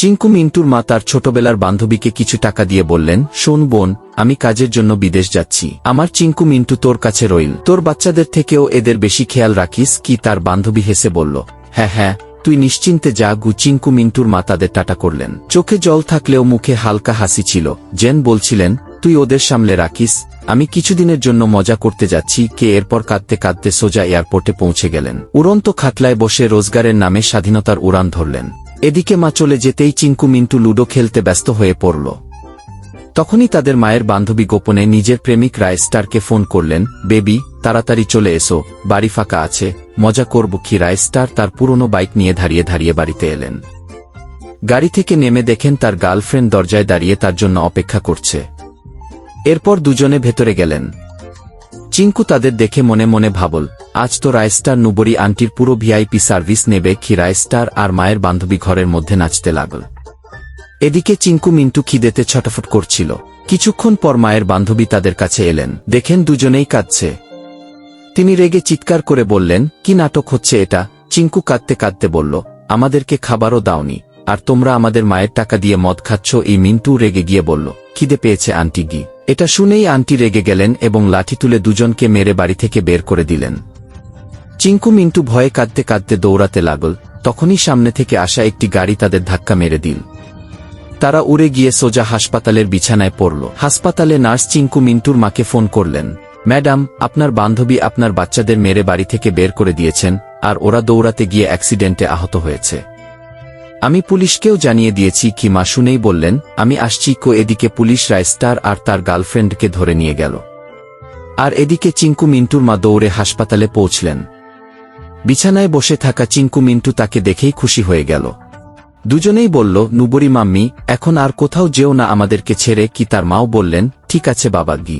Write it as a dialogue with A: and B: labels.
A: চিঙ্কু মিন্টুর মা তার ছোটবেলার বান্ধবীকে কিছু টাকা দিয়ে বললেন, শোন বোন, আমি কাজের জন্য বিদেশ যাচ্ছি। আমার চিঙ্কু মিন্টু তোর কাছে রইল। তোর বাচ্চাদের থেকেও এদের বেশি খেয়াল রাখিস, কি তার বান্ধবী হেসে বলল। হ্যাঁ হ্যাঁ তুই নিশ্চিন্তে যা, গু চিঙ্কু মিন্টুর মা তাদের টাটা করলেন। চোখে জল থাকলেও মুখে হালকা হাসি ছিল। জেন বলছিলেন, তুই ওদের সামলে রাখিস। আমি কিছুদিনের জন্য মজা করতে যাচ্ছি, কে এরপর কাঁদতে কাঁদতে সোজা এয়ারপোর্টে পৌঁছে গেলেন। উড়ন্ত খাটলায় বসে রোজগারের নামে স্বাধীনতার উড়ান ধরলেন। এদিকে মা চলে যেতেই চিঙ্কু মিন্টু লুডো খেলতে ব্যস্ত হয়ে পড়ল। তখনই তাদের মায়ের বান্ধবী গোপনে নিজের প্রেমিক রায়স্টারকে ফোন করলেন, বেবি, তাড়াতাড়ি চলে এসো, বাড়ি ফাঁকা আছে, মজা করব কি? রায়স্টার তার পুরনো বাইক নিয়ে ধারিয়ে ধারিয়ে বাড়িতে এলেন। গাড়ি থেকে নেমে দেখেন তার গার্লফ্রেন্ড দরজায় দাঁড়িয়ে তার জন্য অপেক্ষা করছে। এরপর দুজনে ভেতরে গেলেন। চিঙ্কু তাদের দেখে মনে মনে ভাবল, আজ তো রায়স্টার নুবরি আন্টির পুরো ভিআইপি সার্ভিস নেবে কি রায়স্টার আর মায়ের বান্ধবী ঘরের মধ্যে নাচতে লাগল। এদিকে চিঙ্কু মিন্টু খিদেতে ছটফট করছিল। কিছুক্ষণ পর মায়ের বান্ধবী তাদের কাছে এলেন, দেখেন দুজনেই কাঁদছে। তিনি রেগে চিৎকার করে বললেন, কি নাটক হচ্ছে এটা? চিঙ্কু কাঁদতে কাঁদতে বলল, আমাদেরকে খাবারও দাওনি, আর তোমরা আমাদের মায়ের টাকা দিয়ে মদ খাচ্ছ। এই মিন্টু রেগে গিয়ে বলল, খিদে পেয়েছে আন্টি গি। এটা শুনেই আন্টি রেগে গেলেন এবং লাঠি তুলে দুজনকে মেরে বাড়ি থেকে বের করে দিলেন। চিঙ্কু মিন্টু ভয়ে কাঁদতে কাঁদতে দৌড়াতে লাগল, তখনই সামনে থেকে আসা একটি গাড়ি তাদের ধাক্কা মেরে দিল। তারা উড়ে গিয়ে সোজা হাসপাতালের বিছানায় পড়ল। হাসপাতালে নার্স চিঙ্কু মিন্টুর মাকে ফোন করলেন, ম্যাডাম, আপনার বান্ধবী আপনার বাচ্চাদের মেরে বাড়ি থেকে বের করে দিয়েছেন, আর ওরা দৌড়াতে গিয়ে অ্যাক্সিডেন্টে আহত হয়েছে। আমি পুলিশকেও জানিয়ে দিয়েছি কি মা শুনেই বললেন, আমি আসছি কো এদিকে পুলিশ রায়স্টার আর তার গার্লফ্রেন্ডকে ধরে নিয়ে গেল। আর এদিকে চিঙ্কু মিন্টুর মা দৌড়ে হাসপাতালে পৌঁছলেন। বিছানায় বসে থাকা চিঙ্কু মিন্টু তাকে দেখেই খুশি হয়ে গেল। দুজনেই বলল, নুবরি মাম্মি, এখন আর কোথাও যেও না আমাদেরকে ছেড়ে, কি তার মাও বললেন, ঠিক আছে বাবা গি